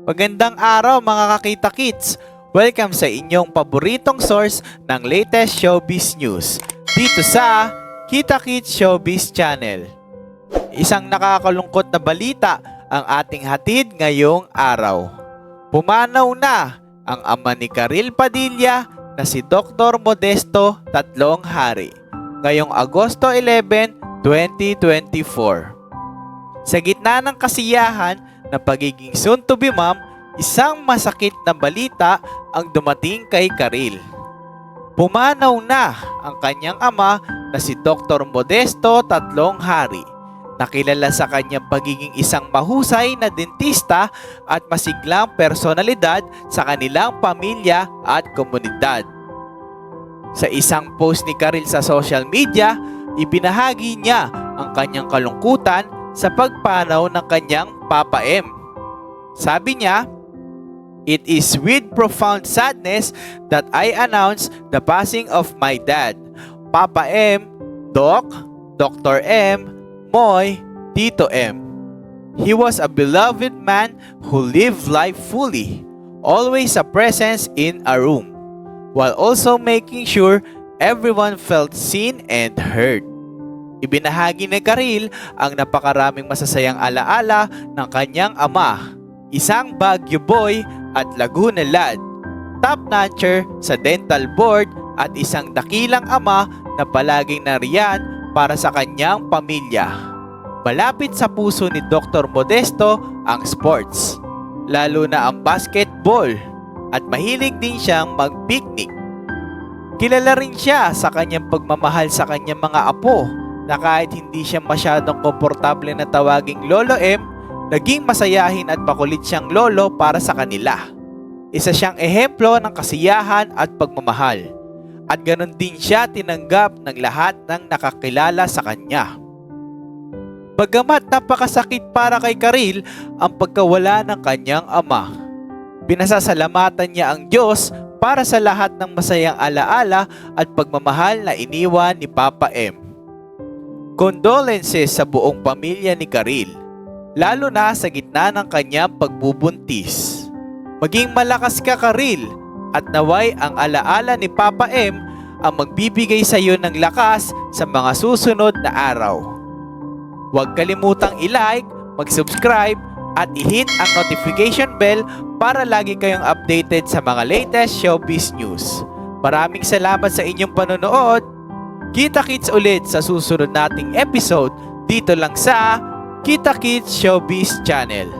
Magandang araw mga kakita kits! Welcome sa inyong paboritong source ng latest showbiz news dito sa Kita Kids Showbiz Channel. Isang nakakalungkot na balita ang ating hatid ngayong araw. Pumanaw na ang ama ni Karil Padilla na si Dr. Modesto Tatlong Hari ngayong Agosto 11, 2024. Sa gitna ng kasiyahan na pagiging soon to be mom, isang masakit na balita ang dumating kay Karil. Pumanaw na ang kanyang ama na si Dr. Modesto Tatlong Hari. Nakilala sa kanyang pagiging isang mahusay na dentista at masiglang personalidad sa kanilang pamilya at komunidad. Sa isang post ni Karil sa social media, ibinahagi niya ang kanyang kalungkutan sa pagpanaw ng kanyang Papa M. Sabi niya, It is with profound sadness that I announce the passing of my dad, Papa M, Doc, Dr. M, Moy, Tito M. He was a beloved man who lived life fully, always a presence in a room, while also making sure everyone felt seen and heard. Ibinahagi ni Karil ang napakaraming masasayang alaala ng kanyang ama, isang Baguio boy at Laguna lad, top notcher sa dental board at isang dakilang ama na palaging nariyan para sa kanyang pamilya. Malapit sa puso ni Dr. Modesto ang sports, lalo na ang basketball at mahilig din siyang mag-picnic. Kilala rin siya sa kanyang pagmamahal sa kanyang mga apo na kahit hindi siya masyadong komportable na tawaging Lolo M, naging masayahin at makulit siyang lolo para sa kanila. Isa siyang ehemplo ng kasiyahan at pagmamahal. At ganon din siya tinanggap ng lahat ng nakakilala sa kanya. Bagamat napakasakit para kay Karil ang pagkawala ng kanyang ama. Pinasasalamatan niya ang Diyos para sa lahat ng masayang alaala at pagmamahal na iniwan ni Papa M. Condolences sa buong pamilya ni Karil, lalo na sa gitna ng kanyang pagbubuntis. Maging malakas ka Karil at naway ang alaala ni Papa M ang magbibigay sa iyo ng lakas sa mga susunod na araw. Huwag kalimutang i-like, mag-subscribe at i-hit ang notification bell para lagi kayong updated sa mga latest showbiz news. Maraming salamat sa inyong panonood. Kita Kids ulit sa susunod nating episode dito lang sa Kita Kids Showbiz Channel.